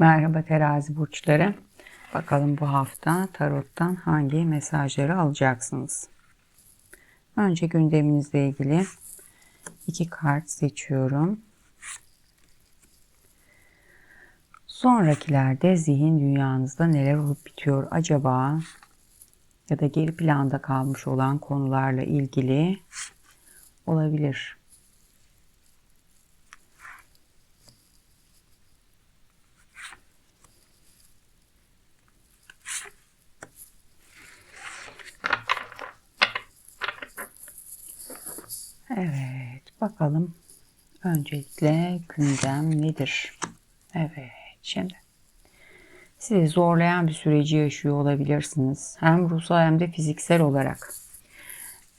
Merhaba terazi burçları. Bakalım bu hafta tarottan hangi mesajları alacaksınız? Önce gündeminizle ilgili iki kart seçiyorum. Sonrakilerde zihin dünyanızda neler olup bitiyor acaba? Ya da geri planda kalmış olan konularla ilgili olabilir. Evet, bakalım. Öncelikle gündem nedir? Evet, şimdi. Sizi zorlayan bir süreci yaşıyor olabilirsiniz. Hem ruhsal hem de fiziksel olarak.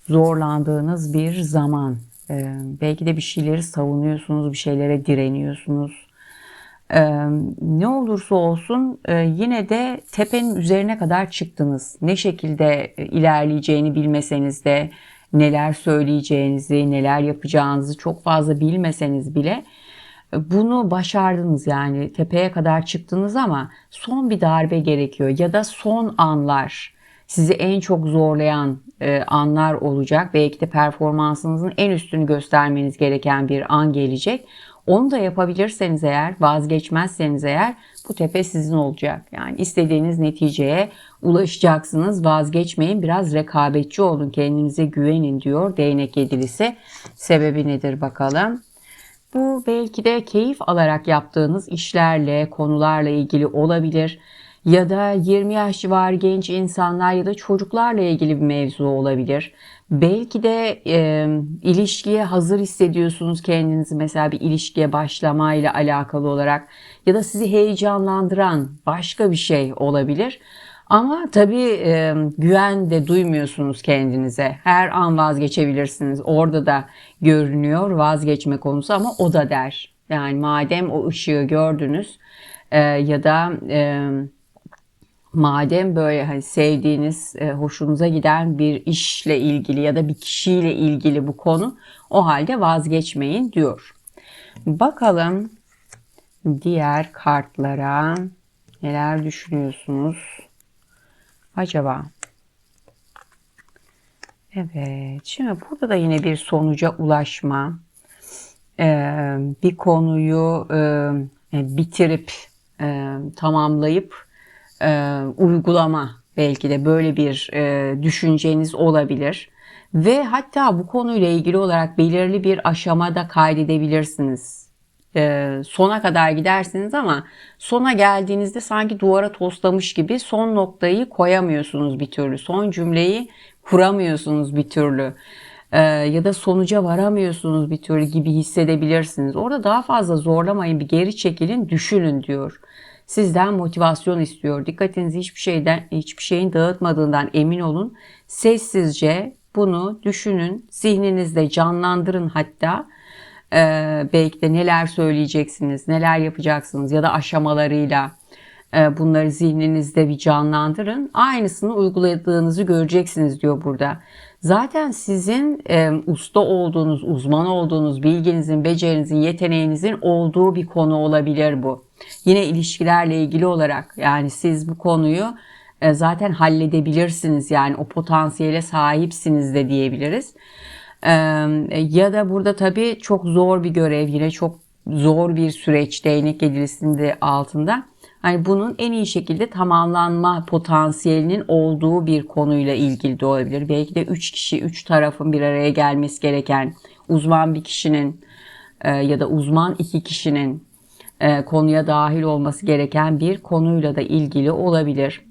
Zorlandığınız bir zaman. Ee, belki de bir şeyleri savunuyorsunuz, bir şeylere direniyorsunuz. Ee, ne olursa olsun e, yine de tepenin üzerine kadar çıktınız. Ne şekilde ilerleyeceğini bilmeseniz de neler söyleyeceğinizi, neler yapacağınızı çok fazla bilmeseniz bile bunu başardınız. Yani tepeye kadar çıktınız ama son bir darbe gerekiyor ya da son anlar sizi en çok zorlayan e, anlar olacak. Belki de performansınızın en üstünü göstermeniz gereken bir an gelecek. Onu da yapabilirseniz eğer, vazgeçmezseniz eğer bu tepe sizin olacak. Yani istediğiniz neticeye ulaşacaksınız. Vazgeçmeyin, biraz rekabetçi olun, kendinize güvenin diyor değnek yedilisi. Sebebi nedir bakalım? Bu belki de keyif alarak yaptığınız işlerle, konularla ilgili olabilir ya da 20 yaş civarı genç insanlar ya da çocuklarla ilgili bir mevzu olabilir. Belki de e, ilişkiye hazır hissediyorsunuz kendinizi mesela bir ilişkiye başlamayla alakalı olarak ya da sizi heyecanlandıran başka bir şey olabilir. Ama tabii e, güven de duymuyorsunuz kendinize. Her an vazgeçebilirsiniz. Orada da görünüyor vazgeçme konusu ama o da der. Yani madem o ışığı gördünüz e, ya da e, madem böyle hani sevdiğiniz, e, hoşunuza giden bir işle ilgili ya da bir kişiyle ilgili bu konu o halde vazgeçmeyin diyor. Bakalım diğer kartlara neler düşünüyorsunuz acaba? Evet, şimdi burada da yine bir sonuca ulaşma, ee, bir konuyu e, bitirip e, tamamlayıp e, uygulama belki de böyle bir e, düşünceniz olabilir. Ve hatta bu konuyla ilgili olarak belirli bir aşamada kaydedebilirsiniz. E, sona kadar gidersiniz ama sona geldiğinizde sanki duvara toslamış gibi son noktayı koyamıyorsunuz bir türlü. Son cümleyi kuramıyorsunuz bir türlü. E, ya da sonuca varamıyorsunuz bir türlü gibi hissedebilirsiniz. Orada daha fazla zorlamayın bir geri çekilin düşünün diyor sizden motivasyon istiyor. Dikkatinizi hiçbir şeyden hiçbir şeyin dağıtmadığından emin olun. Sessizce bunu düşünün, zihninizde canlandırın hatta. Ee, belki de neler söyleyeceksiniz, neler yapacaksınız ya da aşamalarıyla e, bunları zihninizde bir canlandırın. Aynısını uyguladığınızı göreceksiniz diyor burada. Zaten sizin e, usta olduğunuz, uzman olduğunuz, bilginizin, becerinizin, yeteneğinizin olduğu bir konu olabilir bu. Yine ilişkilerle ilgili olarak yani siz bu konuyu e, zaten halledebilirsiniz yani o potansiyele sahipsiniz de diyebiliriz. E, ya da burada tabii çok zor bir görev yine çok zor bir süreç değnek yedilisinde altında. Hani bunun en iyi şekilde tamamlanma potansiyelinin olduğu bir konuyla ilgili de olabilir. Belki de 3 kişi, 3 tarafın bir araya gelmesi gereken uzman bir kişinin e, ya da uzman iki kişinin e, konuya dahil olması gereken bir konuyla da ilgili olabilir.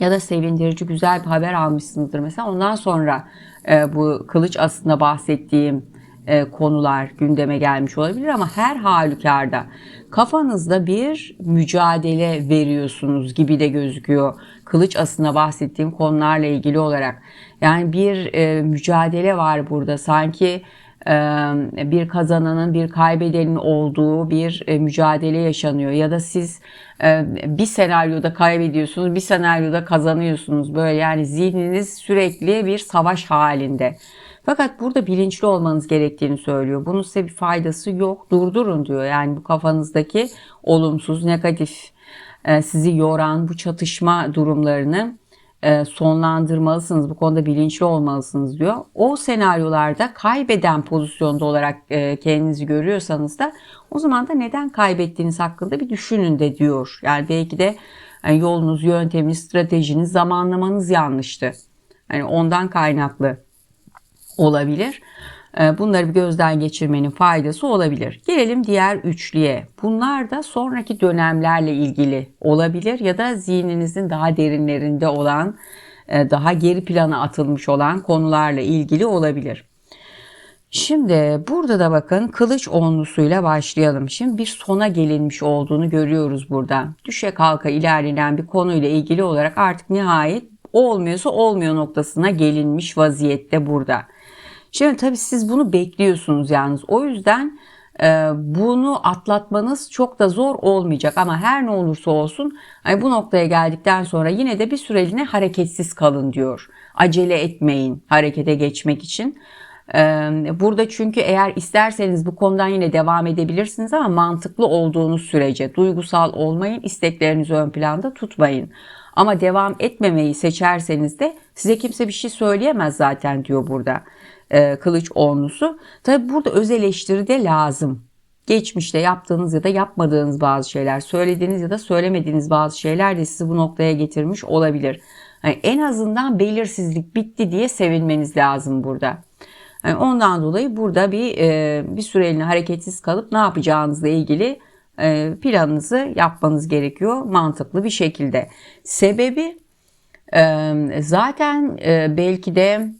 Ya da sevindirici güzel bir haber almışsınızdır mesela. Ondan sonra e, bu kılıç aslında bahsettiğim e, konular gündeme gelmiş olabilir ama her halükarda kafanızda bir mücadele veriyorsunuz gibi de gözüküyor. Kılıç aslında bahsettiğim konularla ilgili olarak. Yani bir e, mücadele var burada. Sanki bir kazananın bir kaybedenin olduğu bir mücadele yaşanıyor ya da siz bir senaryoda kaybediyorsunuz bir senaryoda kazanıyorsunuz böyle yani zihniniz sürekli bir savaş halinde Fakat burada bilinçli olmanız gerektiğini söylüyor. Bunun size bir faydası yok. Durdurun diyor. Yani bu kafanızdaki olumsuz, negatif, sizi yoran bu çatışma durumlarını sonlandırmalısınız. Bu konuda bilinçli olmalısınız diyor. O senaryolarda kaybeden pozisyonda olarak e, kendinizi görüyorsanız da o zaman da neden kaybettiğiniz hakkında bir düşünün de diyor. Yani belki de yani yolunuz, yönteminiz, stratejiniz, zamanlamanız yanlıştı. Yani ondan kaynaklı olabilir. Ee, bunları bir gözden geçirmenin faydası olabilir. Gelelim diğer üçlüye. Bunlar da sonraki dönemlerle ilgili olabilir ya da zihninizin daha derinlerinde olan, e, daha geri plana atılmış olan konularla ilgili olabilir. Şimdi burada da bakın kılıç onlusuyla başlayalım. Şimdi bir sona gelinmiş olduğunu görüyoruz burada. Düşe kalka ilerlenen bir konuyla ilgili olarak artık nihayet olmuyorsa olmuyor noktasına gelinmiş vaziyette burada. Şimdi tabii siz bunu bekliyorsunuz yalnız. O yüzden e, bunu atlatmanız çok da zor olmayacak ama her ne olursa olsun hani bu noktaya geldikten sonra yine de bir süreliğine hareketsiz kalın diyor. Acele etmeyin harekete geçmek için. E, burada çünkü eğer isterseniz bu konudan yine devam edebilirsiniz ama mantıklı olduğunuz sürece duygusal olmayın, isteklerinizi ön planda tutmayın. Ama devam etmemeyi seçerseniz de size kimse bir şey söyleyemez zaten diyor burada e, kılıç onlusu. Tabi burada öz eleştiri de lazım. Geçmişte yaptığınız ya da yapmadığınız bazı şeyler, söylediğiniz ya da söylemediğiniz bazı şeyler de sizi bu noktaya getirmiş olabilir. Yani en azından belirsizlik bitti diye sevinmeniz lazım burada. Yani ondan dolayı burada bir e, bir süreliğine hareketsiz kalıp ne yapacağınızla ilgili e, planınızı yapmanız gerekiyor mantıklı bir şekilde. Sebebi e, zaten e, belki de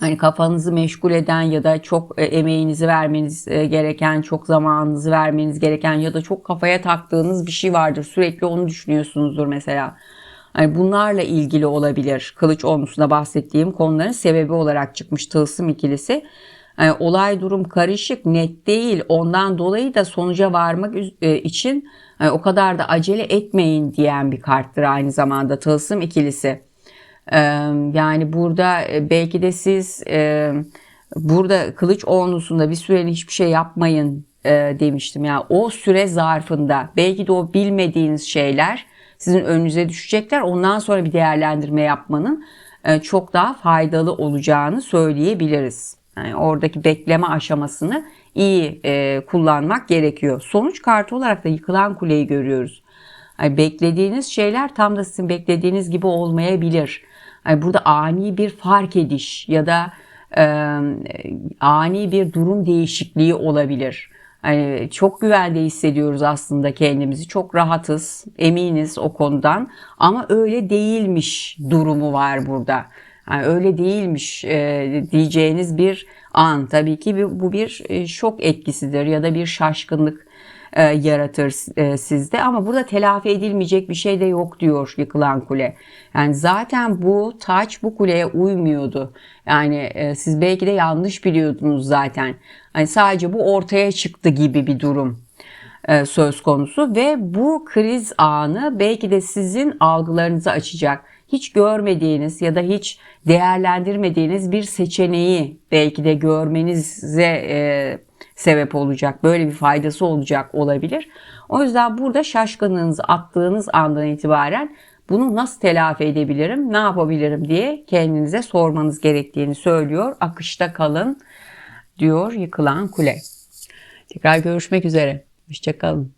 hani kafanızı meşgul eden ya da çok e, emeğinizi vermeniz e, gereken, çok zamanınızı vermeniz gereken ya da çok kafaya taktığınız bir şey vardır. Sürekli onu düşünüyorsunuzdur mesela. Hani bunlarla ilgili olabilir. Kılıç onlusunda bahsettiğim konuların sebebi olarak çıkmış tılsım ikilisi. Yani olay durum karışık, net değil. Ondan dolayı da sonuca varmak e, için yani o kadar da acele etmeyin diyen bir karttır aynı zamanda tılsım ikilisi. Yani burada belki de siz burada kılıç onlusunda bir süreli hiçbir şey yapmayın demiştim. Yani o süre zarfında belki de o bilmediğiniz şeyler sizin önünüze düşecekler. Ondan sonra bir değerlendirme yapmanın çok daha faydalı olacağını söyleyebiliriz. Yani oradaki bekleme aşamasını iyi kullanmak gerekiyor. Sonuç kartı olarak da yıkılan kuleyi görüyoruz. Yani beklediğiniz şeyler tam da sizin beklediğiniz gibi olmayabilir. Yani burada ani bir fark ediş ya da e, ani bir durum değişikliği olabilir. Yani çok güvende hissediyoruz aslında kendimizi. Çok rahatız, eminiz o konudan. Ama öyle değilmiş durumu var burada. Yani öyle değilmiş e, diyeceğiniz bir an. Tabii ki bu bir şok etkisidir ya da bir şaşkınlık e, yaratır e, sizde ama burada telafi edilmeyecek bir şey de yok diyor yıkılan kule. Yani zaten bu taç bu kuleye uymuyordu. Yani e, siz belki de yanlış biliyordunuz zaten. Hani sadece bu ortaya çıktı gibi bir durum e, söz konusu ve bu kriz anı belki de sizin algılarınızı açacak. Hiç görmediğiniz ya da hiç değerlendirmediğiniz bir seçeneği belki de görmenize e, sebep olacak. Böyle bir faydası olacak olabilir. O yüzden burada şaşkınlığınızı attığınız andan itibaren bunu nasıl telafi edebilirim, ne yapabilirim diye kendinize sormanız gerektiğini söylüyor. Akışta kalın diyor yıkılan kule. Tekrar görüşmek üzere. Hoşçakalın.